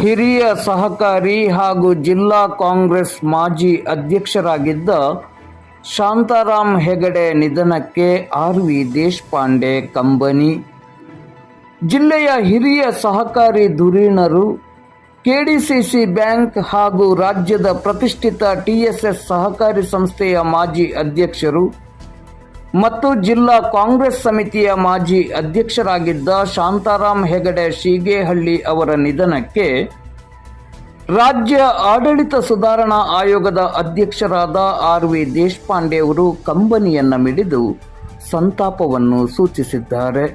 ಹಿರಿಯ ಸಹಕಾರಿ ಹಾಗೂ ಜಿಲ್ಲಾ ಕಾಂಗ್ರೆಸ್ ಮಾಜಿ ಅಧ್ಯಕ್ಷರಾಗಿದ್ದ ಶಾಂತಾರಾಮ್ ಹೆಗಡೆ ನಿಧನಕ್ಕೆ ಆರ್ ವಿ ದೇಶಪಾಂಡೆ ಕಂಬನಿ. ಜಿಲ್ಲೆಯ ಹಿರಿಯ ಸಹಕಾರಿ ಧುರೀಣರು, ಕೆಡಿಸಿಸಿ ಬ್ಯಾಂಕ್ ಹಾಗೂ ರಾಜ್ಯದ ಪ್ರತಿಷ್ಠಿತ ಟಿಎಸ್ಎಸ್ ಸಹಕಾರಿ ಸಂಸ್ಥೆಯ ಮಾಜಿ ಅಧ್ಯಕ್ಷರು ಮತ್ತು ಜಿಲ್ಲಾ ಕಾಂಗ್ರೆಸ್ ಸಮಿತಿಯ ಮಾಜಿ ಅಧ್ಯಕ್ಷರಾಗಿದ್ದ ಶಾಂತಾರಾಮ್ ಹೆಗಡೆ ಶೀಗೇಹಳ್ಳಿ ಅವರ ನಿಧನಕ್ಕೆ ರಾಜ್ಯ ಆಡಳಿತ ಸುಧಾರಣಾ ಆಯೋಗದ ಅಧ್ಯಕ್ಷರಾದ ಆರ್ ವಿ ದೇಶಪಾಂಡೆ ಅವರು ಕಂಬನಿಯನ್ನ ಮಿಡಿದು ಸಂತಾಪವನ್ನು ಸೂಚಿಸಿದ್ದಾರೆ.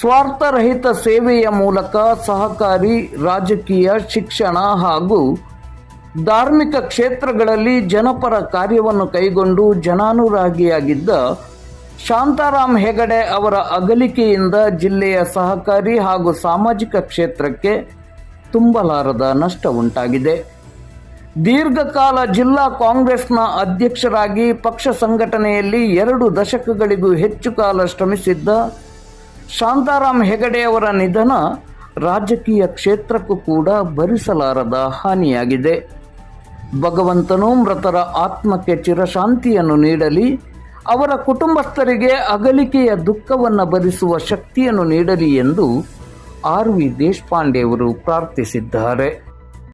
ಸ್ವಾರ್ಥರಹಿತ ಸೇವೆಯ ಮೂಲಕ ಸಹಕಾರಿ ರಾಜಕೀಯ ಶಿಕ್ಷಣ ಹಾಗೂ ಧಾರ್ಮಿಕ ಕ್ಷೇತ್ರಗಳಲ್ಲಿ ಜನಪರ ಕಾರ್ಯವನ್ನು ಕೈಗೊಂಡು ಜನಾನುರಾಗಿಯಾಗಿದ್ದ ಶಾಂತಾರಾಮ್ ಹೆಗಡೆ ಅವರ ಅಗಲಿಕೆಯಿಂದ ಜಿಲ್ಲೆಯ ಸಹಕಾರಿ ಹಾಗೂ ಸಾಮಾಜಿಕ ಕ್ಷೇತ್ರಕ್ಕೆ ತುಂಬಲಾರದ ನಷ್ಟ ಉಂಟಾಗಿದೆ. ದೀರ್ಘಕಾಲ ಜಿಲ್ಲಾ ಕಾಂಗ್ರೆಸ್ನ ಅಧ್ಯಕ್ಷರಾಗಿ ಪಕ್ಷ ಸಂಘಟನೆಯಲ್ಲಿ ಎರಡು ದಶಕಗಳಿಗೂ ಹೆಚ್ಚು ಕಾಲ ಶ್ರಮಿಸಿದ್ದ ಶಾಂತಾರಾಮ್ ಹೆಗಡೆ ಅವರ ನಿಧನ ರಾಜಕೀಯ ಕ್ಷೇತ್ರಕ್ಕೂ ಕೂಡ ಭರಿಸಲಾರದ ಹಾನಿಯಾಗಿದೆ. ಭಗವಂತನು ಮೃತರ ಆತ್ಮಕ್ಕೆ ಚಿರಶಾಂತಿಯನ್ನು ನೀಡಲಿ, ಅವರ ಕುಟುಂಬಸ್ಥರಿಗೆ ಅಗಲಿಕೆಯ ದುಃಖವನ್ನು ಭರಿಸುವ ಶಕ್ತಿಯನ್ನು ನೀಡಲಿ ಎಂದು ಆರ್ ವಿ ದೇಶಪಾಂಡೆಯವರು ಪ್ರಾರ್ಥಿಸಿದ್ದಾರೆ.